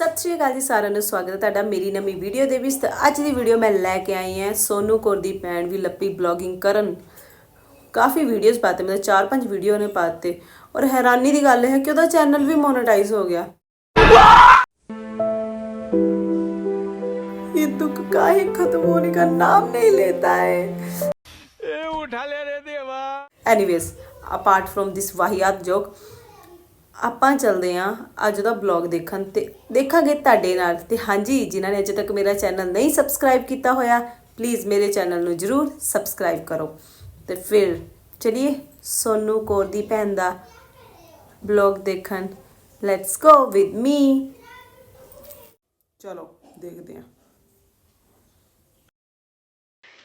ਸਤਿ ਸ਼੍ਰੀ ਅਕਾਲ ਜੀ ਸਾਰਿਆਂ ਨੂੰ ਸਵਾਗਤ ਹੈ ਤੁਹਾਡਾ ਮੇਰੀ ਨਵੀਂ ਵੀਡੀਓ ਦੇ ਵਿੱਚ ਤਾਂ ਅੱਜ ਦੀ ਵੀਡੀਓ ਮੈਂ ਲੈ ਕੇ ਆਈ ਹਾਂ ਸੋਨੂ ਕੌਰ ਦੀ ਭੈਣ ਵੀ ਲੱਪੀ ਬਲੌਗਿੰਗ ਕਰਨ ਕਾਫੀ ਵੀਡੀਓਜ਼ ਪਾਤੇ ਮਤਲਬ ਚਾਰ ਪੰਜ ਵੀਡੀਓ ਨੇ ਪਾਤੇ ਔਰ ਹੈਰਾਨੀ ਦੀ ਗੱਲ ਹੈ ਕਿ ਉਹਦਾ ਚੈਨਲ ਵੀ ਮੋਨੇਟਾਈਜ਼ ਹੋ ਗਿਆ ये दुख काहे खत्म होने का नाम नहीं लेता है ए उठा ले रे देवा ਐਨੀਵੇਜ਼ ਅਪਾਰਟ ਫਰੋਮ ਦਿਸ ਵਾਹੀਆਤ ਜੋਕ ਆਪਾਂ ਚੱਲਦੇ ਆਂ ਅੱਜ ਦਾ ਬਲੌਗ ਦੇਖਣ ਤੇ ਦੇਖਾਂਗੇ ਤੁਹਾਡੇ ਨਾਲ ਤੇ ਹਾਂਜੀ, ਜਿਨ੍ਹਾਂ ਨੇ ਅਜੇ ਤੱਕ ਮੇਰਾ ਚੈਨਲ ਨਹੀਂ ਸਬਸਕ੍ਰਾਈਬ ਕੀਤਾ ਹੋਇਆ ਪਲੀਜ਼ ਮੇਰੇ ਚੈਨਲ ਨੂੰ ਜਰੂਰ ਸਬਸਕ੍ਰਾਈਬ ਕਰੋ। ਤੇ ਫਿਰ ਚਲਿਏ ਸੋਨੂ ਕੌਰ ਦੀ ਭੈਣ ਦਾ ਬਲੌਗ ਦੇਖਣ। ਲੈਟਸ ਗੋ ਵਿਦ ਮੀ ਚਲੋ, ਦੇਖਦੇ ਆਂ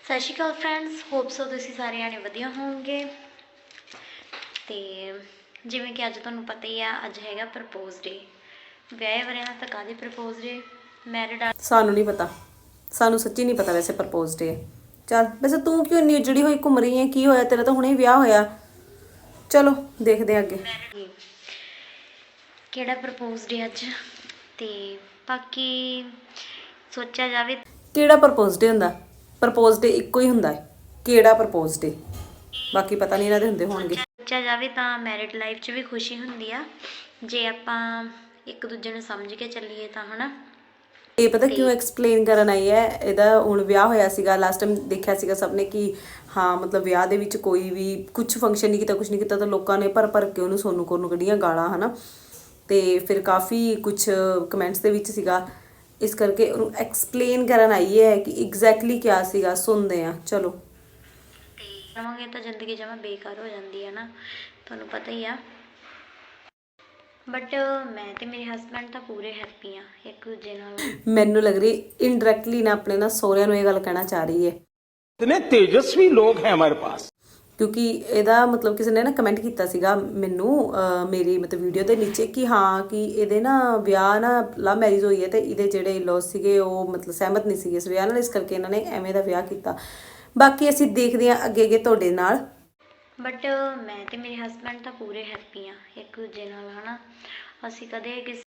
ਸਤਿ ਸ਼੍ਰੀ ਅਕਾਲ ਫਰੈਂਡਸ ਹੋਪ ਸੋ ਤੁਸੀਂ ਸਾਰੇ ਜਾਣੇ ਵਧੀਆ ਹੋਵੋਗੇ। ਤੇ ਜਿਵੇਂ ਕਿ ਅੱਜ ਤੁਹਾਨੂੰ ਪਤਾ ਹੀ ਆ ਅੱਜ ਹੈਗਾ ਪ੍ਰਪੋਜ਼ ਡੇ ਵਿਆਹ ਵਰਿਆਂ ਦਾ ਤਾਂ ਕਾਹਦੇ ਪ੍ਰਪੋਜ਼ ਡੇ ਮੈਰਿਡ ਆ ਸਾਨੂੰ ਨਹੀਂ ਪਤਾ। ਸਾਨੂੰ ਸੱਚੀ ਨਹੀਂ ਪਤਾ ਵੈਸੇ ਪ੍ਰਪੋਜ਼ ਡੇ ਚੱਲ ਵੈਸੇ ਤੂੰ ਕਿਉਂ ਇੰਨੀ ਉਜੜੀ ਹੋਈ ਘੁੰਮ ਰਹੀ ਹੈ ਕੀ ਹੋਇਆ? ਤੇਰਾ ਤਾਂ ਹੁਣੇ ਹੀ ਵਿਆਹ ਹੋਇਆ। ਚਲੋ ਦੇਖਦੇ ਹਾਂ ਅੱਗੇ। ਕਿਹੜਾ ਪ੍ਰਪੋਜ਼ ਡੇ ਅੱਜ? ਤੇ ਬਾਕੀ ਸੋਚਿਆ ਜਾਵੇ ਕਿਹੜਾ ਪ੍ਰਪੋਜ਼ ਡੇ ਹੁੰਦਾ? ਪ੍ਰਪੋਜ਼ ਡੇ ਇੱਕੋ ਹੀ ਹੁੰਦਾ ਹੈ। ਕਿਹੜਾ ਪ੍ਰਪੋਜ਼ ਡੇ ਬਾਕੀ ਪਤਾ ਨਹੀਂ ਇਹਨਾਂ ਦੇ ਹੁੰਦੇ ਹੋਣਗੇ। ਸੋਚਿਆ ਜਾਵੇ ਤਾਂ ਮੈਰਿਡ ਲਾਈਫ 'ਚ ਵੀ ਖੁਸ਼ੀ ਹੁੰਦੀ ਆ। ਜੇ ਆਪਾਂ ਇੱਕ ਦੂਜੇ ਨੂੰ ਸਮਝ ਕੇ ਚੱਲੀਏ ਤਾਂ ਹਨਾ? ਇਹ ਪਤਾ ਕਿਉਂ ਐਕਸਪਲੇਨ ਕਰਨ ਆਈ ਹੈ? ਇਹਦਾ ਹੁਣ ਵਿਆਹ ਹੋਇਆ ਸੀਗਾ ਲਾਸਟ ਟਾਈਮ ਦੇਖਿਆ ਸੀਗਾ ਸਭ ਨੇ ਕਿ ਹਾਂ ਮਤਲਬ ਵਿਆਹ ਦੇ ਵਿੱਚ ਕੋਈ ਵੀ ਕੁਝ ਫੰਕਸ਼ਨ ਨਹੀਂ ਕੀਤਾ ਕੁਝ ਨਹੀਂ ਕੀਤਾ ਤਾਂ ਲੋਕਾਂ ਨੇ ਭਰ ਭਰ ਕੇ ਉਹਨੂੰ ਸੋਨੂ ਕੋਰ ਨੂੰ ਕੱਢੀਆਂ ਗਾਲਾਂ ਹਨਾ? ਤੇ ਫਿਰ ਕਾਫੀ ਕੁਝ ਕਮੈਂਟਸ ਦੇ ਵਿੱਚ ਸੀਗਾ। ਇਸ ਕਰਕੇ ਉਹਨੂੰ ਐਕਸਪਲੇਨ ਕਰਨ ਆਈ ਹੈ ਕਿ ਐਗਜ਼ੈਕਟਲੀ ਕਿਆ ਸੀਗਾ ਸੁਣਦੇ ਆ ਚਲੋ। ਰਵਾਂਗੇ ਤਾਂ ਜ਼ਿੰਦਗੀ ਜਮਾ ਬੇਕਾਰ ਹੋ ਜਾਂਦੀ ਹੈ ਨਾ ਤੁਹਾਨੂੰ ਪਤਾ ਹੀ ਆ। ਬਟ ਮੈਂ ਤੇ ਮੇਰੇ ਹਸਬੰਡ ਤਾਂ ਪੂਰੇ ਹੈਪੀ ਆ ਇੱਕ ਦੂਜੇ ਨਾਲ। ਮੈਨੂੰ ਲੱਗ ਰਹੀ ਇਨਡਾਇਰੈਕਟਲੀ ਨਾ ਆਪਣੇ ਨਾਲ ਸੋਹਰਿਆਂ ਨੂੰ ਇਹ ਗੱਲ ਕਹਿਣਾ ਚਾਹ ਰਹੀ ਹੈ। ਇਤਨੇ ਤੇਜਸਵੀ ਲੋਕ ਹੈ ਹਮਾਰੇ ਪਾਸ। ਕਿਉਂਕਿ ਇਹਦਾ ਮਤਲਬ ਕਿਸੇ ਨੇ ਨਾ ਕਮੈਂਟ ਕੀਤਾ ਸੀਗਾ ਮੈਨੂੰ ਮੇਰੀ ਮਤਲਬ ਵੀਡੀਓ ਦੇ ਨੀਚੇ ਕਿ ਹਾਂ ਕਿ ਇਹਦੇ ਨਾ ਵਿਆਹ ਨਾ ਲਵ ਮੈਰਿਜ ਹੋਈ ਹੈ ਤੇ ਇਹਦੇ ਜਿਹੜੇ ਲੋਸ ਸੀਗੇ ਉਹ ਮਤਲਬ ਸਹਿਮਤ ਨਹੀਂ ਸੀਗੇ। ਇਸ ਵਿਆਹ ਨਾਲ ਇਸ ਕਰਕੇ ਇਹਨਾਂ ਨੇ ਐਵੇਂ ਦਾ ਵਿਆਹ ਕੀਤਾ। ਬਾਕੀ ਅਸੀਂ ਦੇਖਦੇ ਹਾਂ ਅੱਗੇ ਅੱਗੇ ਤੁਹਾਡੇ ਨਾਲ। ਬਟ ਮੈਂ ਤੇ ਮੇਰੇ ਹਸਬੰਡ ਤਾਂ ਪੂਰੇ ਹੈਪੀ ਆ ਇੱਕ ਦੂਜੇ ਨਾਲ ਹਨਾ? ਅਸੀਂ ਕਦੇ ਕਿਸੇ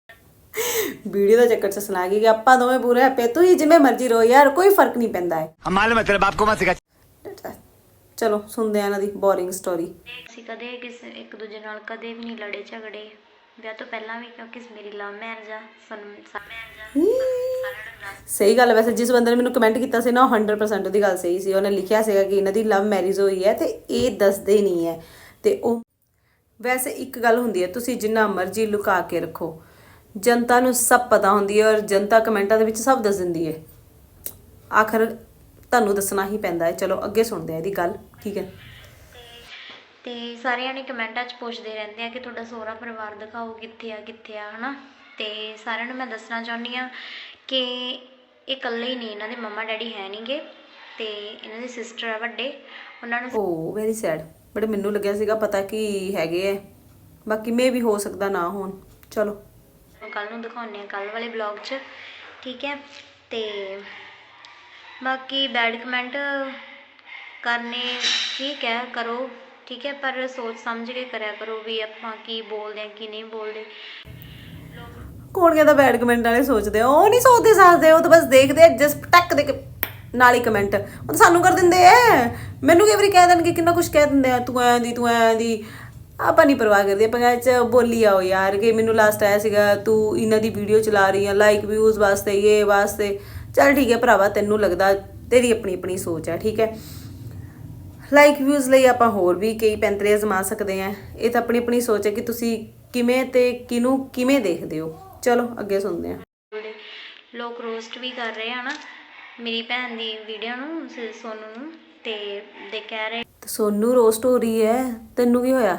ਵੀਡੀਓ ਦਾ ਚੱਕਰ ਚ ਸੁਣਾ ਗਈ ਕਿ ਆਪਾਂ ਦੋਵੇਂ ਪੂਰੇ ਹੈਪੀ ਤੂੰ ਹੀ ਜਿਵੇਂ ਮਰਜ਼ੀ ਰੋ ਯਾਰ ਕੋਈ ਫ਼ਰਕ ਨਹੀਂ ਪੈਂਦਾ ਹੈ। ਮਾਲੂਮ ਹੈ ਤੇਰੇ ਬਾਪ ਕੋ ਮੈਂ ਸਿਖਾ ਚਲੋ ਸੁਣਦੇ ਆ ਇਹਨਾਂ ਦੀ ਬੋਰਿੰਗ ਸਟੋਰੀ ਅਸੀਂ ਕਦੇ ਕਿਸੇ ਇੱਕ ਦੂਜੇ ਨਾਲ ਕਦੇ ਵੀ ਨਹੀਂ ਲੜੇ ਝਗੜੇ। ਵਿਆਹ ਤੋਂ ਪਹਿਲਾਂ ਵੀ ਕਿਉਂਕਿ ਮੇਰੀ ਲਵ ਮੈਰਿਜ ਆ ਸਾਨੂੰ ਸਾ- ਸਹੀ ਗੱਲ ਹੈ। ਵੈਸੇ ਜਿਸ ਬੰਦੇ ਨੇ ਮੈਨੂੰ ਕਮੈਂਟ ਕੀਤਾ ਸੀ ਨਾ, ਉਹ 100% ਉਹਦੀ ਗੱਲ ਸਹੀ ਸੀ। ਉਹਨੇ ਲਿਖਿਆ ਸੀਗਾ ਕਿ ਇਹਨਾਂ ਦੀ ਲਵ ਮੈਰਿਜ ਹੋਈ ਹੈ ਤੇ ਇਹ ਦੱਸਦੇ ਨਹੀਂ ਹੈ। ਤੇ ਉਹ ਵੈਸੇ ਇੱਕ ਗੱਲ ਹੁੰਦੀ ਹੈ, ਤੁਸੀਂ ਜਿੰਨਾ ਮਰਜ਼ੀ ਲੁਕਾ ਕੇ ਰੱਖੋ। ਜਨਤਾ ਨੂੰ ਸਭ ਪਤਾ ਹੁੰਦੀ ਹੈ ਔਰ ਜਨਤਾ ਕਮੈਂਟਾਂ ਦੇ ਵਿੱਚ ਸਭ ਦੱਸ ਦਿੰਦੀ ਹੈ। ਆਖਰ ਤੁਹਾਨੂੰ ਦੱਸਣਾ ਹੀ ਪੈਂਦਾ ਹੈ। ਚਲੋ, ਅੱਗੇ ਸੁਣਦੇ ਆ ਇਹਦੀ ਗੱਲ। ਠੀਕ ਹੈ। ਤੇ ਸਾਰਿਆਂ ਨੇ ਕਮੈਂਟਾਂ 'ਚ ਪੁੱਛਦੇ ਰਹਿੰਦੇ ਆ ਕਿ ਤੁਹਾਡਾ ਸਹੁਰਾ ਪਰਿਵਾਰ ਦਿਖਾਓ ਕਿੱਥੇ ਆ ਕਿੱਥੇ ਆ, ਹਨਾ? ਤੇ ਸਾਰਿਆਂ ਨੂੰ ਮੈਂ ਦੱਸਣਾ ਚਾਹੁੰਦੀ ਆ ਕਿ ਇਹ ਇਕੱਲੇ ਹੀ ਨਹੀਂ ਇਹਨਾਂ ਦੇ ਮੰਮਾ ਡੈਡੀ ਹੈ ਨਹੀਂਗੇ ਤੇ ਇਹਨਾਂ ਦੇ ਸਿਸਟਰ ਆ ਵੱਡੇ ਉਹਨਾਂ ਨੂੰ ਓ ਵੈਰੀ ਸੈਡ ਬਟ ਮੈਨੂੰ ਲੱਗਿਆ ਸੀਗਾ ਪਤਾ ਕਿ ਹੈਗੇ ਹੈ ਬਾਕੀ ਮੇ ਵੀ ਹੋ ਸਕਦਾ ਨਾ ਹੋਣ। ਚਲੋ। ਕੱਲ ਨੂੰ ਦਿਖਾਉਂਦੇ ਆ ਕੱਲ ਵਾਲੇ ਬਲੌਗ 'ਚ। ਠੀਕ ਹੈ ਤੇ ਬਾਕੀ ਬੈਡ ਕਮੈਂਟ ਕਰਨੇ ਠੀਕ ਹੈ ਕਰੋ। ਠੀਕ ਹੈ ਪਰ ਸੋਚ ਸਮਝ ਕੇ ਕਰਿਆ ਕਰੋ ਵੀ ਆਪਾਂ ਕੀ ਬੋਲਦੇ ਆ ਕੀ ਨਹੀਂ ਬੋਲਦੇ। ਕੌਣ ਦਾ ਬੈਡ ਕਮੈਂਟ ਵਾਲੇ ਸੋਚਦੇ ਆ। ਉਹ ਨਹੀਂ ਸੋਚਦੇ ਸਾਚਦੇ ਉਹ ਤਾਂ ਬਸ ਦੇਖਦੇ ਆ ਜਸਟ ਟੱਕ ਦੇ ਕੇ ਨਾਲ ਹੀ ਕਮੈਂਟ ਉਹ ਤਾਂ ਸਾਨੂੰ ਕਰ ਦਿੰਦੇ ਐ ਮੈਨੂੰ ਕਈ ਵਾਰੀ ਕਹਿ ਦੇਣਗੇ ਕਿੰਨਾ ਕੁਝ ਕਹਿ ਦਿੰਦੇ ਆ, ਤੂੰ ਐਂ ਦੀ, ਤੂੰ ਐਂ ਦੀ। ਆਪਾਂ ਨਹੀਂ ਪਰਵਾਹ ਕਰਦੇ, ਆਪਾਂ ਕਹਿੰਦੇ ਚ ਬੋਲੀ ਆਓ ਯਾਰ, ਕਿ ਮੈਨੂੰ ਲਾਸਟ ਆਇਆ ਸੀਗਾ, ਤੂੰ ਇਹਨਾਂ ਦੀ ਵੀਡੀਓ ਚਲਾ ਰਹੀ ਆ ਲਾਈਕ ਵਿਊਜ਼ ਵਾਸਤੇ, ਇਹ ਵਾਸਤੇ। ਚੱਲ ਠੀਕ ਹੈ ਭਰਾਵਾ, ਤੈਨੂੰ ਲੱਗਦਾ ਤੇਰੀ ਆਪਣੀ ਆਪਣੀ ਸੋਚ ਹੈ, ਠੀਕ ਹੈ? ਲਾਈਕ ਵਿਊਜ਼ ਲਈ ਆਪਾਂ ਹੋਰ ਵੀ ਕਈ ਪੈਂਤਰੇ ਅਜ਼ਮਾ ਸਕਦੇ ਆ। ਇਹ ਤਾਂ ਆਪਣੀ ਆਪਣੀ ਸੋਚ ਹੈ ਕਿ ਤੁਸੀਂ ਕਿਵੇਂ ਤੇ ਕਿਨੂੰ ਕਿਵੇਂ ਦੇਖਦੇ ਹੋ। ਚਲੋ ਅੱਗੇ ਸੁਣਦੇ ਆ ਜਿਹੜੇ ਲੋਕ ਰੋਸਟ ਵੀ ਕਰ ਰਹੇ ਆ ਨਾ ਮੇਰੀ ਭੈਣ ਦੀ ਵੀਡੀਓ ਨੂੰ ਸੋਨੂ ਨੂੰ ਤੇ ਦੇ ਕਹਿ ਰਹੇ ਤੇ ਸੋਨੂੰ ਰੋਸਟ ਹੋ ਰਹੀ ਹੈ ਤੈਨੂੰ ਕੀ ਹੋਇਆ?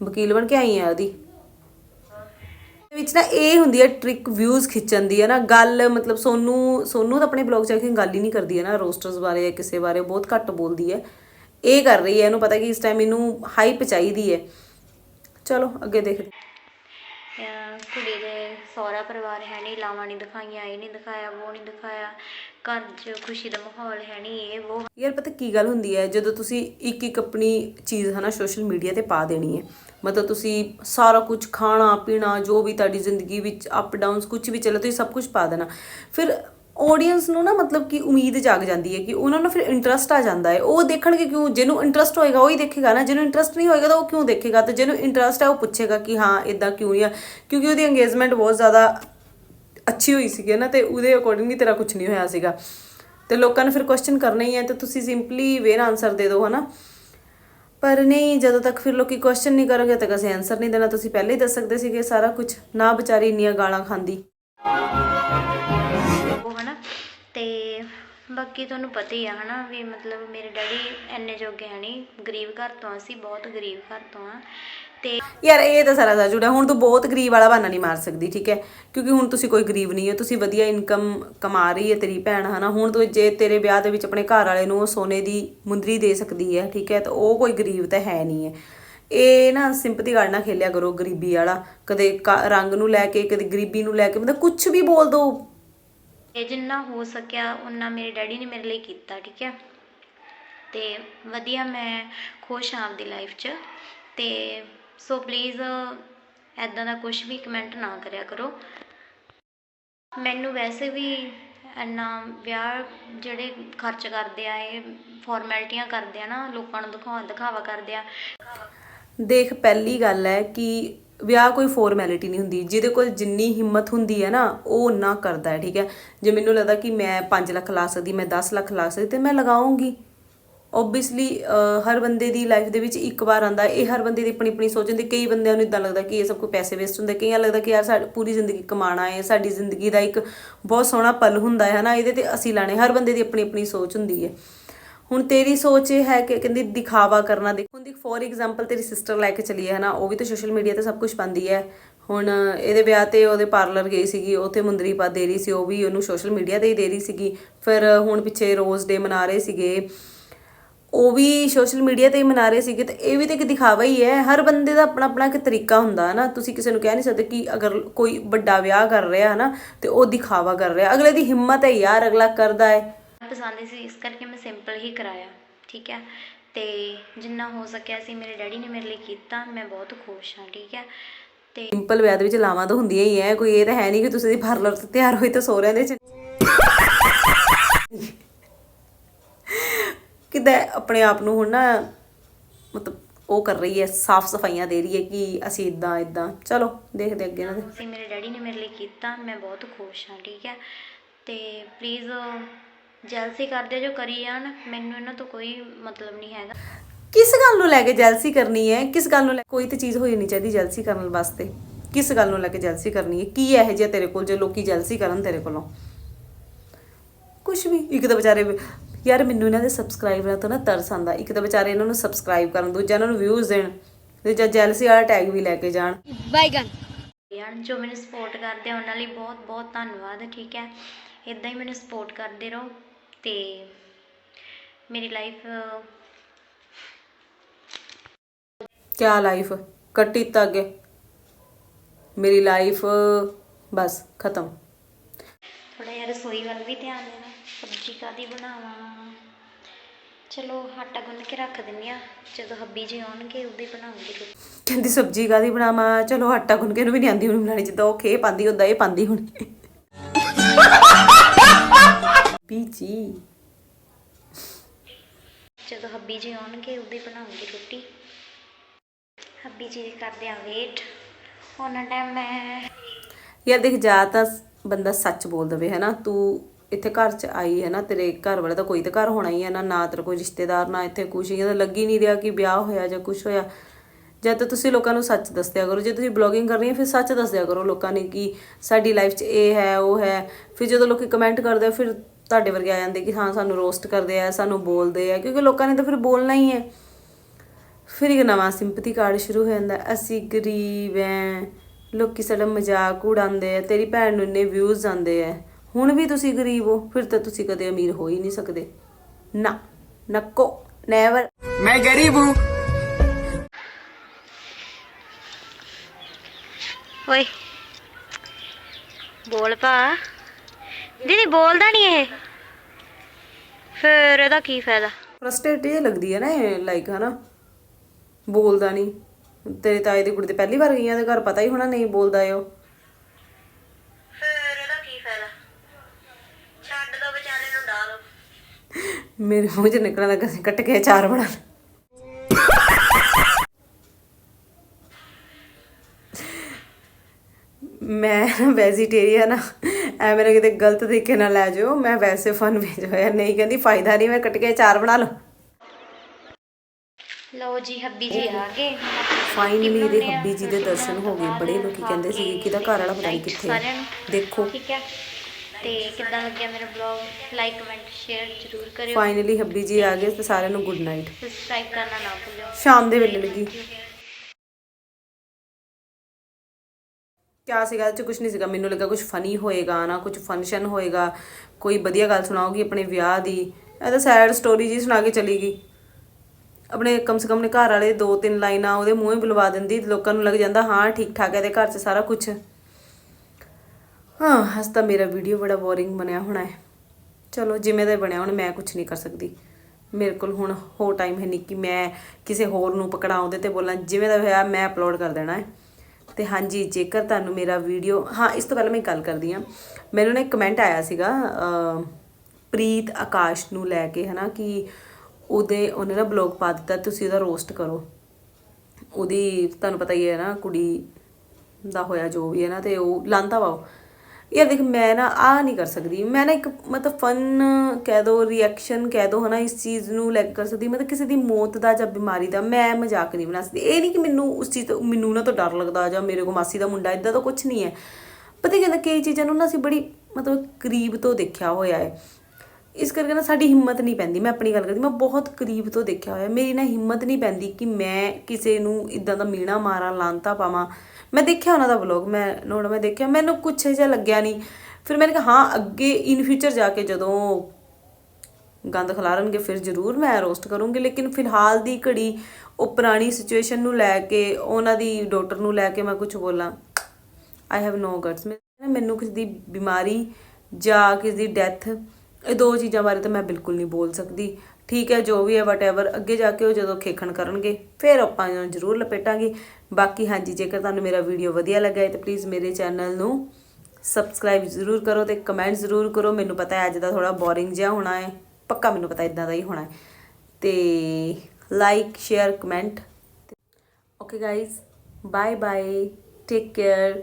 ਵਕੀਲ ਬਣ ਕੇ ਆਈ ਆ ਉਹਦੀ। ਵਿੱਚ ਨਾ ਇਹ ਹੁੰਦੀ ਹੈ ਟ੍ਰਿਕ ਵਿਊਜ਼ ਖਿੱਚਣ ਦੀ ਹੈ ਨਾ ਗੱਲ ਮਤਲਬ ਸੋਨੂੰ ਸੋਨੂੰ ਤਾਂ ਆਪਣੇ ਬਲੌਗ 'ਚ ਆਖਿਰ ਗੱਲ ਹੀ ਨਹੀਂ ਕਰਦੀ ਹੈ ਨਾ ਰੋਸਟਰਸ ਬਾਰੇ ਜਾਂ ਕਿਸੇ ਬਾਰੇ ਬਹੁਤ ਘੱਟ ਬੋਲਦੀ ਹੈ। ਇਹ ਕਰ ਰਹੀ ਹੈ ਇਹਨੂੰ ਪਤਾ ਕਿ ਇਸ ਟਾਈਮ ਇਹਨੂੰ ਹਾਈਪ ਚਾਹੀਦੀ ਹੈ। ਚਲੋ ਅੱਗੇ ਦੇਖਦੇ ਕੁੜੀ ਦੇ ਸਹੁਰਾ ਪਰਿਵਾਰ ਹੈ ਨਹੀਂ ਲਾਵਾਂ ਨਹੀਂ ਦਿਖਾਈਆਂ, ਇਹ ਨਹੀਂ ਦਿਖਾਇਆ, ਉਹ ਨਹੀਂ ਦਿਖਾਇਆ, ਘਰ 'ਚ ਖੁਸ਼ੀ ਦਾ ਮਾਹੌਲ ਹੈ ਨਹੀਂ ਇਹ ਉਹ ਯਾਰ ਪਤਾ ਕੀ ਗੱਲ ਹੁੰਦੀ ਹੈ, ਜਦੋਂ ਤੁਸੀਂ ਇੱਕ ਇੱਕ ਆਪਣੀ ਚੀਜ਼ ਹਨਾ ਸੋਸ਼ਲ ਮੀਡੀਆ ਤੇ ਪਾ ਦੇਣੀ ਹੈ, ਮਤਲਬ ਤੁਸੀਂ ਸਾਰਾ ਕੁਝ ਖਾਣਾ, ਪੀਣਾ, ਜੋ ਵੀ ਤੁਹਾਡੀ ਜ਼ਿੰਦਗੀ ਵਿੱਚ ਅਪ ਡਾਊਨਸ ਕੁਝ ਵੀ ਚੱਲੇ, ਤੁਸੀਂ ਸਭ ਕੁਝ ਪਾ ਦੇਣਾ। ਫਿਰ ਆਡੀਅנס ਨੂੰ ਨਾ ਮਤਲਬ ਕਿ ਉਮੀਦ ਜਾਗ ਜਾਂਦੀ ਹੈ ਕਿ ਉਹਨਾਂ ਨੂੰ ਫਿਰ ਇੰਟਰਸਟ ਆ ਜਾਂਦਾ ਹੈ। ਉਹ ਦੇਖਣਗੇ ਕਿਉਂ? ਜਿਹਨੂੰ ਇੰਟਰਸਟ ਹੋਏਗਾ, ਉਹ ਹੀ ਦੇਖੇਗਾ ਨਾ। ਜਿਹਨੂੰ ਇੰਟਰਸਟ ਨਹੀਂ ਹੋਏਗਾ ਤਾਂ ਉਹ ਕਿਉਂ ਦੇਖੇਗਾ? ਤੇ ਜਿਹਨੂੰ ਇੰਟਰਸਟ ਹੈ, ਉਹ ਪੁੱਛੇਗਾ ਕਿ ਹਾਂ ਇਦਾਂ ਕਿਉਂ ਨਹੀਂ ਆ? ਕਿਉਂਕਿ ਉਹਦੀ ਇੰਗੇਜਮੈਂਟ ਬਹੁਤ ਜ਼ਿਆਦਾ ਅੱਛੀ ਹੋਈ ਸੀਗੀ ਨਾ, ਤੇ ਉਹਦੇ ਅਕੋਰਡਿੰਗਲੀ ਤੇਰਾ ਕੁਝ ਨਹੀਂ ਹੋਇਆ ਸੀਗਾ। ਤੇ ਲੋਕਾਂ ਨੇ ਫਿਰ ਕੁਐਸਚਨ ਕਰਨਾ ਹੀ ਹੈ ਤੇ ਤੁਸੀਂ ਸਿੰਪਲੀ ਵੇਰ ਆਨਸਰ ਦੇ ਦਿਓ, ਹਨਾ? ਪਰ ਨਹੀਂ, ਜਦੋਂ ਤੱਕ ਫਿਰ ਲੋਕੀ ਕੁਐਸਚਨ ਨਹੀਂ ਕਰੋਗੇ ਤੱਕ ਅਸੀਂ ਆਨਸਰ ਨਹੀਂ ਦੇਣਾ। ਤੁਸੀਂ ਪਹਿਲੇ ਹੀ ਦੱਸ ਸਕਦੇ ਸੀਗੇ ਸਾਰਾ ਕੁਝ ਨਾ ਵਿਚਾਰੀ ਇੰਨੀਆਂ ਗਾਲਾਂ ਖਾਂਦੀ। ਤੇ ਬਾਕੀ ਤੁਹਾਨੂੰ ਪਤਾ ਹੀ ਆ ਹਨਾ ਵੀ ਮਤਲਬ ਮੇਰੇ ਡੈਡੀ ਇੰਨੇ ਜੋਗੇ ਹੈ ਨਹੀਂ, ਗਰੀਬ ਘਰ ਤੋਂ ਅਸੀਂ, ਬਹੁਤ ਗਰੀਬ ਘਰ ਤੋਂ ਆ। ਤੇ ਯਾਰ ਇਹ ਤਾਂ ਸਾਰਾ ਸਾਰਾ ਹੁਣ ਤੂੰ ਬਹੁਤ ਗਰੀਬ ਵਾਲਾ ਬਹਾਨਾ ਨਹੀਂ ਮਾਰ ਸਕਦੀ, ਠੀਕ ਹੈ? ਕਿਉਂਕਿ ਹੁਣ ਤੁਸੀਂ ਕੋਈ ਗਰੀਬ ਨਹੀਂ ਹੋ, ਤੁਸੀਂ ਵਧੀਆ ਇਨਕਮ ਕਮਾ ਰਹੀ ਹੈ ਤੇਰੀ ਭੈਣ, ਹਨਾ? ਹੁਣ ਤੂੰ ਜੇ ਤੇਰੇ ਵਿਆਹ ਦੇ ਵਿੱਚ ਆਪਣੇ ਘਰ ਵਾਲੇ ਨੂੰ ਸੋਨੇ ਦੀ ਮੁੰਦਰੀ ਦੇ ਸਕਦੀ ਹੈ, ਠੀਕ ਹੈ? ਤਾਂ ਉਹ ਕੋਈ ਗਰੀਬ ਤਾਂ ਹੈ ਨਹੀਂ ਹੈ। ਇਹ ਨਾ ਸਿੰਪਥੀ ਕਾਰਡ ਨਾ ਖੇਲਿਆ ਕਰੋ, ਗਰੀਬੀ ਵਾਲਾ। ਕਦੇ ਕ- ਰੰਗ ਨੂੰ ਲੈ ਕੇ, ਕਦੇ ਗਰੀਬੀ ਨੂੰ ਲੈ ਕੇ, ਮਤਲਬ ਕੁਝ ਵੀ ਬੋਲ ਦੋ। ਇਹ ਜਿੰਨਾ ਹੋ ਸਕਿਆ ਉਨਾ ਮੇਰੇ ਡੈਡੀ ਨੇ ਮੇਰੇ ਲਈ ਕੀਤਾ, ਠੀਕ ਹੈ। ਤੇ ਵਧੀਆ ਮੈਂ ਖੁਸ਼ ਹਾਂ ਆਪਦੀ ਲਾਈਫ 'ਚ। ਤੇ ਸੋ ਪਲੀਜ਼ ਐਦਾਂ ਦਾ ਕੁਝ ਵੀ ਕਮੈਂਟ ਨਾ ਕਰਿਆ ਕਰੋ। ਮੈਨੂੰ ਵੈਸੇ ਵੀ ਇੰਨਾ ਵਿਆਹ ਜਿਹੜੇ ਖਰਚ ਕਰਦੇ ਆ, ਇਹ ਫਾਰਮੈਲਿਟੀਆਂ ਕਰਦੇ ਆ ਨਾ, ਲੋਕਾਂ ਨੂੰ ਦਿਖਾਉਣ, ਦਿਖਾਵਾ ਕਰਦੇ ਆ। ਦੇਖ, ਪਹਿਲੀ ਗੱਲ ਹੈ ਕਿ ਵਿਆਹ ਕੋਈ ਫਾਰਮੈਲਿਟੀ ਨਹੀਂ ਹੁੰਦੀ, ਜਿਹਦੇ ਕੋਲ ਜਿੰਨੀ ਹਿੰਮਤ ਹੁੰਦੀ ਹੈ ਨਾ, ਉਹ ਉਨਾ ਕਰਦਾ ਹੈ, ਠੀਕ ਹੈ? ਜੇ ਮੈਨੂੰ ਲੱਗਦਾ ਕਿ ਮੈਂ 5 ਲੱਖ ਲਾ ਸਕਦੀ, ਮੈਂ 10 ਲੱਖ ਲਾ ਸਕਦੀ, ਤੇ ਮੈਂ ਲਗਾਉਂਗੀ। ਓਬਵੀਅਸਲੀ ਹਰ ਬੰਦੇ ਦੀ ਲਾਈਫ ਦੇ ਵਿੱਚ ਇੱਕ ਵਾਰ ਆਂਦਾ ਇਹ ਹਰ ਬੰਦੇ ਦੀ ਆਪਣੀ ਆਪਣੀ ਸੋਚ ਹੁੰਦੀ ਕਈ ਬੰਦਿਆਂ ਨੂੰ ਇਦਾਂ ਲੱਗਦਾ ਕਿ ਇਹ ਸਭ ਕੋਈ ਪੈਸੇ ਵੇਸਟ ਹੁੰਦੇ, ਕਈਆਂ ਲੱਗਦਾ ਕਿ ਯਾਰ, ਸਾਡੀ, ਪੂਰੀ ਜ਼ਿੰਦਗੀ ਕਮਾਣਾ ਹੈ, ਸਾਡੀ ਜ਼ਿੰਦਗੀ ਦਾ ਇੱਕ ਬਹੁਤ ਸੋਹਣਾ ਪਲ ਹੁੰਦਾ ਹੈ ਨਾ ਇਹਦੇ ਤੇ ਅਸੀਂ ਲਾਣੇ ਹਰ ਬੰਦੇ ਦੀ ਆਪਣੀ ਆਪਣੀ ਸੋਚ ਹੁੰਦੀ ਹੈ। ਹੁਣ ਤੇਰੀ ਸੋਚ ਇਹ ਹੈ ਕਿ ਕਹਿੰਦੀ ਦਿਖਾਵਾ ਕਰਨਾ ਦੇਖ। ਹੁਣ ਦੇਖ ਫੋਰ ਐਗਜ਼ਾਮਪਲ ਤੇਰੀ ਸਿਸਟਰ ਲੈ ਕੇ ਚਲੀ ਹੈ ਨਾ ਉਹ ਵੀ ਤਾਂ ਸੋਸ਼ਲ ਮੀਡੀਆ ਤੇ ਸਭ ਕੁਝ ਪਾਉਂਦੀ ਹੈ। ਹੁਣ ਇਹਦੇ ਵਿਆਹ ਤੇ ਉਹਦੇ ਪਾਰਲਰ ਗਈ ਸੀਗੀ, ਉੱਥੇ ਮੁੰਦਰੀ ਪਾ ਦੇ ਰਹੀ ਸੀ, ਉਹ ਵੀ ਉਹਨੂੰ ਸੋਸ਼ਲ ਮੀਡੀਆ ਤੇ ਹੀ ਦੇ ਰਹੀ ਸੀਗੀ। ਫਿਰ ਹੁਣ ਪਿੱਛੇ ਰੋਜ਼ ਡੇ ਮਨਾ ਰਹੇ ਸੀਗੇ। ਉਹ ਵੀ ਸੋਸ਼ਲ ਮੀਡੀਆ ਤੇ ਹੀ ਮਨਾ ਰਹੇ ਸੀਗੇ, ਤੇ ਇਹ ਵੀ ਤਾਂ ਇੱਕ ਦਿਖਾਵਾ ਹੀ ਹੈ। ਹਰ ਬੰਦੇ ਦਾ ਆਪਣਾ ਆਪਣਾ ਇੱਕ ਤਰੀਕਾ ਹੁੰਦਾ ਹੈ ਨਾ ਤੁਸੀਂ ਕਿਸੇ ਨੂੰ ਕਹਿ ਨਹੀਂ ਸਕਦੇ ਕਿ ਅਗਰ ਕੋਈ ਵੱਡਾ ਵਿਆਹ ਕਰ ਰਿਹਾ ਹੈ ਨਾ ਤੇ ਉਹ ਦਿਖਾਵਾ ਕਰ ਰਿਹਾ। ਅਗਲੇ ਦੀ ਹਿੰਮਤ ਹੈ ਯਾਰ, ਅਗਲਾ ਕਰਦਾ ਹੈ। ਪਸੰਦ ਸੀ ਇਸ ਕਰਕੇ ਮੈਂ ਸਿੰਪਲ ਹੀ ਕਰਾਇਆ ਠੀਕ ਹੈ। ਤੇ ਜਿੰਨਾ ਹੋ ਸਕਿਆ ਸੀ ਮੇਰੇ ਡੈਡੀ ਨੇ ਮੇਰੇ ਲਈ ਕੀਤਾ ਮੈਂ ਬਹੁਤ ਖੁਸ਼ ਹਾਂ ਠੀਕ ਹੈ। ਤੇ ਸਿੰਪਲ ਵਿਆਹ ਦੇ ਵਿੱਚ ਲਾਵਾਂ ਤਾਂ ਹੁੰਦੀਆਂ ਹੀ ਐ ਕੋਈ ਇਹ ਤਾਂ ਹੈ ਨਹੀਂ ਕਿ ਤੁਸੀਂ ਪਾਰਲਰ ਤੇ ਤਿਆਰ ਹੋਈ ਤਾਂ ਸੋਹਰਿਆਂ ਦੇ ਚ ਕਿਦਾਂ ਆਪਣੇ ਆਪ ਨੂੰ ਹੁਣ ਨਾ ਮਤਲਬ ਉਹ ਕਰ ਰਹੀ ਹੈ ਸਾਫ਼ ਸਫਾਈਆਂ ਦੇ ਰਹੀ ਹੈ ਕਿ ਅਸੀਂ ਇਦਾਂ ਇਦਾਂ ਚਲੋ ਦੇਖਦੇ ਅੱਗੇ ਨਾ ਮੇਰੇ ਡੈਡੀ ਨੇ ਮੇਰੇ ਲਈ ਕੀਤਾ ਮੈਂ ਬਹੁਤ ਖੁਸ਼ ਹਾਂ ਠੀਕ ਹੈ। ਤੇ ਪਲੀਜ਼ ਜੈਲਸੀ ਕਰਦੇ ਆ ਜੋ ਕਰੀ ਜਾਣ ਮੈਨੂੰ ਇਹਨਾਂ ਤੋਂ ਕੋਈ ਮਤਲਬ ਨਹੀਂ ਹੈਗਾ। ਕਿਸ ਗੱਲ ਨੂੰ ਲੈ ਕੇ ਜੈਲਸੀ ਕਰਨੀ ਹੈ? ਕਿਸ ਗੱਲ ਨੂੰ ਲੈ ਕੋਈ ਤੇ ਚੀਜ਼ ਹੋਈ ਨਹੀਂ ਚਾਹੀਦੀ ਜੈਲਸੀ ਕਰਨ ਵਾਸਤੇ। ਕਿਸ ਗੱਲ ਨੂੰ ਲੈ ਕੇ ਜੈਲਸੀ ਕਰਨੀ ਹੈ? ਕੀ ਹੈ ਇਹ ਜਿਹਾ ਤੇਰੇ ਕੋਲ ਜੇ ਲੋਕੀ ਜੈਲਸੀ ਕਰਨ ਤੇਰੇ ਕੋਲੋਂ? ਕੁਝ ਵੀ। ਇੱਕ ਤਾਂ ਵਿਚਾਰੇ ਯਾਰ ਮੈਨੂੰ ਇਹਨਾਂ ਦੇ ਸਬਸਕ੍ਰਾਈਬਰਾਂ ਤੋਂ ਨਾ ਤਰਸ ਆਂਦਾ ਇੱਕ ਤਾਂ ਵਿਚਾਰੇ ਇਹਨਾਂ ਨੂੰ ਸਬਸਕ੍ਰਾਈਬ ਕਰਨ ਦੂਜਾ ਇਹਨਾਂ ਨੂੰ ਵਿਊਜ਼ ਦੇਣ ਤੇ ਜਾਂ ਜੈਲਸੀ ਵਾਲਾ ਟੈਗ ਵੀ ਲੈ ਕੇ ਜਾਣ। ਯਾਰ ਜੋ ਮੈਨੂੰ ਸਪੋਰਟ ਕਰਦੇ ਆ ਉਹਨਾਂ ਲਈ ਬਹੁਤ ਬਹੁਤ ਧੰਨਵਾਦ ਠੀਕ ਹੈ? ਇਦਾਂ ਹੀ ਮੈਨੂੰ ਸਪੋਰਟ ਕਰਦੇ ਰਹੋ। ਤੇ ਮੇਰੀ ਲਾਈਫ ਕਿਆ ਲਾਈਫ ਕੱਟੀ ਤਾਂ ਅੱਗੇ। ਮੇਰੀ ਲਾਈਫ ਬਸ ਖਤਮ। ਥੋੜਾ ਜਿਹਾ ਰਸੋਈ ਵੱਲ ਵੀ ਧਿਆਨ ਦੇਣਾ ਸਬਜ਼ੀ ਕਾਦੀ ਬਣਾਵਾਂ? ਚਲੋ ਆਟਾ ਗੁੰਨ ਕੇ ਰੱਖ ਦਿੰਨੀ ਆ ਜਦੋਂ ਹੱਬੀ ਜੀ ਆਉਣਗੇ ਉਦੋਂ ਹੀ ਬਣਾਉਂਗੀ ਕਹਿੰਦੀ ਸਬਜ਼ੀ ਕਾਦੀ ਬਣਾਵਾਂ? ਚਲੋ ਆਟਾ ਗੁੰਨ ਕੇ ਨੂੰ ਵੀ ਨਹੀਂ ਆਂਦੀ ਹੁਣ ਬਣਾਣੀ ਜਿੱਦਾਂ ਉਹ ਖੇ ਪਾਉਂਦੀ ਹੁੰਦਾ ਇਹ ਪਾਉਂਦੀ ਹੁਣ। ਬੀਜੀ। ਜਦੋਂ ਹੱਬੀ ਜੀ ਆਉਣਗੇ ਹੀ ਬਣਾਉਂਗੀ ਰੋਟੀ। ਹੱਬੀ ਜੀ ਦੇ ਕਰਦੇ ਆ ਵੇਟ ਉਹਨਾਂ ਟਾਈਮ ਮੈਂ ਯਾਰ ਦੇਖ ਜਾ ਤਾਂ ਬੰਦਾ ਸੱਚ ਬੋਲ ਦਵੇ ਹੈ ਨਾ ਤੂੰ ਇੱਥੇ ਘਰ ਚ ਆਈ ਹੈ ਨਾ ਤੇਰੇ ਘਰ ਵਾਲੇ ਦਾ ਕੋਈ ਤਾਂ ਘਰ ਹੋਣਾ ਹੀ ਹੈ ਨਾ ਨਾ ਤੇਰਾ ਕੋਈ ਰਿਸ਼ਤੇਦਾਰ ਨਾ ਇੱਥੇ ਕੁਛ ਹੀ ਤਾਂ ਲੱਗੀ ਨਹੀਂ ਰਿਹਾ ਕਿ ਵਿਆਹ ਹੋਇਆ ਜਾਂ ਕੁਛ ਹੋਇਆ। ਜਦ ਤਾਂ ਤੁਸੀਂ ਲੋਕਾਂ ਨੂੰ ਸੱਚ ਦੱਸਿਆ ਕਰੋ। ਜੇ ਤੁਸੀਂ ਬਲੌਗਿੰਗ ਕਰਨੀ ਹੈ ਫਿਰ ਸੱਚ ਦੱਸਿਆ ਕਰੋ ਲੋਕਾਂ ਨੇ ਕਿ ਸਾਡੀ ਲਾਈਫ 'ਚ ਇਹ ਹੈ ਉਹ ਹੈ। ਫਿਰ ਜਦੋਂ ਲੋਕੀ ਕਮੈਂਟ ਕਰਦੇ ਆ ਫਿਰ ਤੁਹਾਡੇ ਵਰਗੇ ਆ ਜਾਂਦੇ ਕਿ ਹਾਂ ਸਾਨੂੰ ਰੋਸਟ ਕਰਦੇ ਆ ਸਾਨੂੰ ਬੋਲਦੇ ਆ ਕਿਉਂਕਿ ਲੋਕਾਂ ਨੇ ਤਾਂ ਫਿਰ ਬੋਲਣਾ ਹੀ ਹੈ। ਫਿਰ ਇੱਕ ਨਵਾਂ ਸਿੰਪਥੀ ਕਾਰਡ ਸ਼ੁਰੂ ਹੋ ਜਾਂਦਾ ਅਸੀਂ ਗਰੀਬ ਐ ਲੋਕੀ ਸਾਡਾ ਮਜ਼ਾਕ ਉਡਾਉਂਦੇ ਆ ਤੇਰੀ ਭੈਣ ਨੂੰ ਇੰਨੇ ਵਿਊਜ਼ ਆਉਂਦੇ ਆ। ਹੁਣ ਵੀ ਤੁਸੀਂ ਗਰੀਬ ਹੋ ਫਿਰ ਤਾਂ ਤੁਸੀਂ ਕਦੇ ਅਮੀਰ ਹੋ ਹੀ ਨਹੀਂ ਸਕਦੇ। ਨਾ ਨੱਕੋ ਨੈਵਰ ਮੈਂ ਗਰੀਬ ਹੂੰ। ਓਏ ਬੋਲ ਪਾ ਦੀਦੀ ਬੋਲਦਾ ਨਹੀਂ ਇਹ। ਫਿਰ ਇਹਦਾ ਕੀ ਫਾਇਦਾ? ਫਰਸਟ੍ਰੇਟ ਇਹ ਲੱਗਦੀ ਹੈ ਨਾ ਇਹ ਲਾਈਕ ਹਨਾ। ਬੋਲਦਾ ਨਹੀਂ ਤੇਰੇ ਤਾਏ ਦੀ ਕੁੜੀ ਤੇ ਪਹਿਲੀ ਵਾਰ ਗਈਆਂ ਦੇ ਘਰ ਪਤਾ ਹੀ ਹੋਣਾ ਨਹੀਂ ਬੋਲਦਾ ਏ ਉਹ। ਫਿਰ ਇਹਦਾ ਕੀ ਫਾਇਦਾ? ਛੱਡ ਦੋ ਵਿਚਾਰੇ ਨੂੰ ਡਾਲੋ ਮੇਰੇ ਮੂੰਹ 'ਚ ਨਿਕਲਣ ਲੱਗਾ ਸੀ ਕੱਟ ਕੇ ਅਚਾਰ ਬਣਾ। ਮੈਂ ਵੈਜੀਟੇਰੀਅਨ ਆ। ਐ ਮੇਰੇ ਕਿਤੇ ਗਲਤ ਤਰੀਕੇ ਨਾਲ ਲੈ ਜਾਓ ਮੈਂ ਵੈਸੇ ਫਨ ਵਿੱਚ ਹੋਇਆ। ਨਹੀਂ ਕਹਿੰਦੀ ਫਾਇਦਾ ਨਹੀਂ ਮੈਂ ਕੱਟ ਕੇ ਅਚਾਰ ਬਣਾ ਲਓ ਲਓ ਜੀ ਹੱਬੀ ਜੀ ਆ ਗਏ। ਫਾਈਨਲੀ ਦੇ। ਹੱਬੀ ਜੀ ਦੇ ਦਰਸ਼ਨ ਹੋ ਗਏ। ਬੜੇ ਲੋਕੀ ਕਹਿੰਦੇ ਸੀ ਕਿਹਦਾ ਘਰ ਵਾਲਾ ਪਤਾ ਨਹੀਂ ਕਿੱਥੇ ਹੈ। ਨੂੰ। ਦੇਖੋ। ਠੀਕ ਹੈ। ਤੇ ਕਿੱਦਾਂ ਲੱਗਿਆ ਮੇਰਾ ਬਲੌਗ ਲਾਈਕ ਕਮੈਂਟ ਸ਼ੇਅਰ ਜ਼ਰੂਰ ਕਰਿਓ। ਫਾਈਨਲੀ ਹੱਬੀ ਜੀ ਆ ਗਏ ਤੇ ਸਾਰਿਆਂ ਨੂੰ ਗੁੱਡ ਨਾਈਟ ਸਬਸਕ੍ਰਾਈਬ ਕਰਨਾ ਨਾ ਭੁੱਲਿਓ। ਸ਼ਾਮ ਦੇ ਵੇਲੇ ਲੱਗੀ। ਕਿਆ ਸੀਗਾ ਇਹ ਚ ਕੁਝ ਨਹੀਂ ਸੀਗਾ। ਮੈਨੂੰ ਲੱਗਾ ਕੁਝ ਫਨੀ ਹੋਏਗਾ ਨਾ ਕੁਝ ਫੰਕਸ਼ਨ ਹੋਏਗਾ। ਕੋਈ ਵਧੀਆ ਗੱਲ ਸੁਣਾਓਗੀ ਆਪਣੇ ਵਿਆਹ ਦੀ। ਇਹ ਤਾਂ ਸੈਡ ਸਟੋਰੀ ਜੀ ਸੁਣਾ ਕੇ ਚਲੀ ਗਈ। ਆਪਣੇ ਕਮ ਸੇ ਕਮ ਆਪਣੇ ਘਰ ਵਾਲੇ ਦੋ ਤਿੰਨ ਲਾਈਨਾਂ ਉਹਦੇ ਮੂੰਹੇ ਬੁਲਵਾ ਦਿੰਦੀ, ਲੋਕਾਂ ਨੂੰ ਲੱਗ ਜਾਂਦਾ, ਹਾਂ, ਠੀਕ ਠਾਕ ਹੈ ਤੇ ਘਰ 'ਚ ਸਾਰਾ ਕੁਝ ਹਾਂ ਹਸ ਤਾਂ ਮੇਰਾ ਵੀਡੀਓ ਬੜਾ ਬੋਰਿੰਗ ਬਣਿਆ ਹੋਣਾ ਹੈ। ਚਲੋ, ਜਿਵੇਂ ਦਾ ਬਣਿਆ, ਹੁਣ ਮੈਂ ਕੁਝ ਨਹੀਂ ਕਰ ਸਕਦੀ। ਮੇਰੇ ਕੋਲ ਹੁਣ ਹੋਰ ਟਾਈਮ ਹੈ ਨਹੀਂ ਕਿ ਮੈਂ ਕਿਸੇ ਹੋਰ ਨੂੰ ਪਕੜਾਂ, ਉਹਦੇ ਤੇ ਬੋਲਾਂ। ਜਿਵੇਂ ਦਾ ਹੋਇਆ, ਮੈਂ ਅਪਲੋਡ ਕਰ ਦੇਣਾ ਹੈ। ਤੇ ਹਾਂਜੀ, ਜੇਕਰ ਤੁਹਾਨੂੰ ਮੇਰਾ ਵੀਡੀਓ ਹਾਂ, ਇਸ ਤੋਂ ਪਹਿਲਾਂ ਮੈਂ ਗੱਲ ਕਰਦੀ ਹਾਂ। ਮੈਨੂੰ ਨਾ ਇੱਕ ਕਮੈਂਟ ਆਇਆ ਸੀਗਾ ਪ੍ਰੀਤ ਆਕਾਸ਼ ਨੂੰ ਲੈ ਕੇ, ਹਨਾ, ਕਿ ਉਹਦੇ, ਉਹਨੇ ਨਾ ਬਲੌਗ ਪਾ ਦਿੱਤਾ, ਤੁਸੀਂ ਉਹਦਾ ਰੋਸਟ ਕਰੋ। ਉਹਦੀ, ਤੁਹਾਨੂੰ ਪਤਾ ਹੀ ਹੈ ਨਾ, ਕੁੜੀ ਦਾ ਹੋਇਆ ਜੋ ਵੀ ਹੈ ਨਾ, ਤੇ ਉਹ ਲਾਂਦਾ ਵਾਓ ਯਾਰ ਦੇਖ, ਮੈਂ ਨਾ ਆ ਨਹੀਂ ਕਰ ਸਕਦੀ। ਮੈਂ ਨਾ ਇੱਕ ਮਤਲਬ ਫਨ ਕਹਿ ਦੋ ਰਿਐਕਸ਼ਨ ਕਹਿ ਦੋ, ਹਨਾ, ਇਸ ਚੀਜ਼ ਨੂੰ ਲੈ ਕੇ ਕਰ ਸਕਦੀ। ਮਤਲਬ ਕਿਸੇ ਦੀ ਮੌਤ ਦਾ ਜਾਂ ਬਿਮਾਰੀ ਦਾ ਮੈਂ ਮਜ਼ਾਕ ਨਹੀਂ ਬਣਾ ਸਕਦੀ। ਇਹ ਨਹੀਂ ਕਿ ਮੈਨੂੰ ਉਸ ਚੀਜ਼ ਤੋਂ, ਮੈਨੂੰ ਨਾ ਤੋਂ ਡਰ ਲੱਗਦਾ ਜਾਂ ਮੇਰੇ ਕੋ ਮਾਸੀ ਦਾ ਮੁੰਡਾ ਇਦਾਂ ਦਾ ਕੁਝ ਨਹੀਂ ਹੈ। ਪਤਾ ਕੀ ਕਹਿੰਦਾ ਕਈ ਚੀਜ਼ਾਂ ਨੂੰ ਨਾ ਅਸੀਂ ਬੜੀ ਮਤਲਬ ਕਰੀਬ ਤੋਂ ਦੇਖਿਆ ਹੋਇਆ ਹੈ। ਇਸ ਕਰਕੇ ਨਾ ਸਾਡੀ ਹਿੰਮਤ ਨਹੀਂ ਪੈਂਦੀ, ਮੈਂ ਆਪਣੀ ਗੱਲ ਕਰਦੀ, ਮੈਂ ਬਹੁਤ ਕਰੀਬ ਤੋਂ ਦੇਖਿਆ ਹੋਇਆ, ਮੇਰੀ ਨਾ ਹਿੰਮਤ ਨਹੀਂ ਪੈਂਦੀ ਕਿ ਮੈਂ ਕਿਸੇ ਨੂੰ ਇਦਾਂ ਦਾ ਮੀਣਾ ਮਾਰਾਂ, ਲਾਂਤਾ ਪਾਵਾਂ। ਮੈਂ ਦੇਖਿਆ ਉਹਨਾਂ ਦਾ ਵਲੌਗ ਮੈਂ ਨੋਟ, ਮੈਂ ਦੇਖਿਆ, ਮੈਨੂੰ ਕੁਛ ਜਿਹਾ ਲੱਗਿਆ ਨਹੀਂ। ਫਿਰ ਮੈਂ ਕਿਹਾ, ਹਾਂ, ਅੱਗੇ ਇਨ ਫਿਊਚਰ ਜਾ ਕੇ ਜਦੋਂ ਗੰਦ ਖਿਲਾਰਨਗੇ, ਫਿਰ ਜ਼ਰੂਰ ਮੈਂ ਰੋਸਟ ਕਰੂੰਗੀ। ਲੇਕਿਨ ਫਿਲਹਾਲ ਦੀ ਘੜੀ, ਉਹ ਪੁਰਾਣੀ ਸਿਚੁਏਸ਼ਨ ਨੂੰ ਲੈ ਕੇ, ਉਹਨਾਂ ਦੀ ਡਾਕਟਰ ਨੂੰ ਲੈ ਕੇ ਮੈਂ ਕੁਝ ਬੋਲਾਂ। ਆਈ ਹੈਵ ਨੋ ਗਟਸ ਮੈਨੂੰ ਕਿਸੇ ਦੀ ਬਿਮਾਰੀ ਜਾਂ ਕਿਸੇ ਦੀ ਡੈਥ ਇਹ ਦੋ ਚੀਜ਼ਾਂ ਬਾਰੇ ਤਾਂ ਮੈਂ ਬਿਲਕੁਲ ਨਹੀਂ ਬੋਲ ਸਕਦੀ। ਠੀਕ ਹੈ, ਜੋ ਵੀ ਹੈ ਵਟਐਵਰ ਅੱਗੇ ਜਾ ਕੇ ਉਹ ਜਦੋਂ ਖੇਖਣ ਕਰਨਗੇ, ਫਿਰ ਆਪਾਂ ਇਹਨਾਂ ਨੂੰ ਜ਼ਰੂਰ ਲਪੇਟਾਂਗੇ। ਬਾਕੀ ਹਾਂਜੀ, ਜੇਕਰ ਤੁਹਾਨੂੰ ਮੇਰਾ ਵੀਡੀਓ ਵਧੀਆ ਲੱਗਾ ਹੈ, ਤਾਂ ਪਲੀਜ਼ ਮੇਰੇ ਚੈਨਲ ਨੂੰ ਸਬਸਕ੍ਰਾਈਬ ਜ਼ਰੂਰ ਕਰੋ ਤੇ ਕਮੈਂਟ ਜ਼ਰੂਰ ਕਰੋ। ਮੈਨੂੰ ਪਤਾ ਹੈ ਅੱਜ ਦਾ ਥੋੜਾ ਬੋਰਿੰਗ ਜਿਹਾ ਹੋਣਾ ਹੈ, ਪੱਕਾ ਮੈਨੂੰ ਪਤਾ ਇਦਾਂ ਦਾ ਹੀ ਹੋਣਾ ਹੈ। ਤੇ like share comment okay guys. Bye bye take care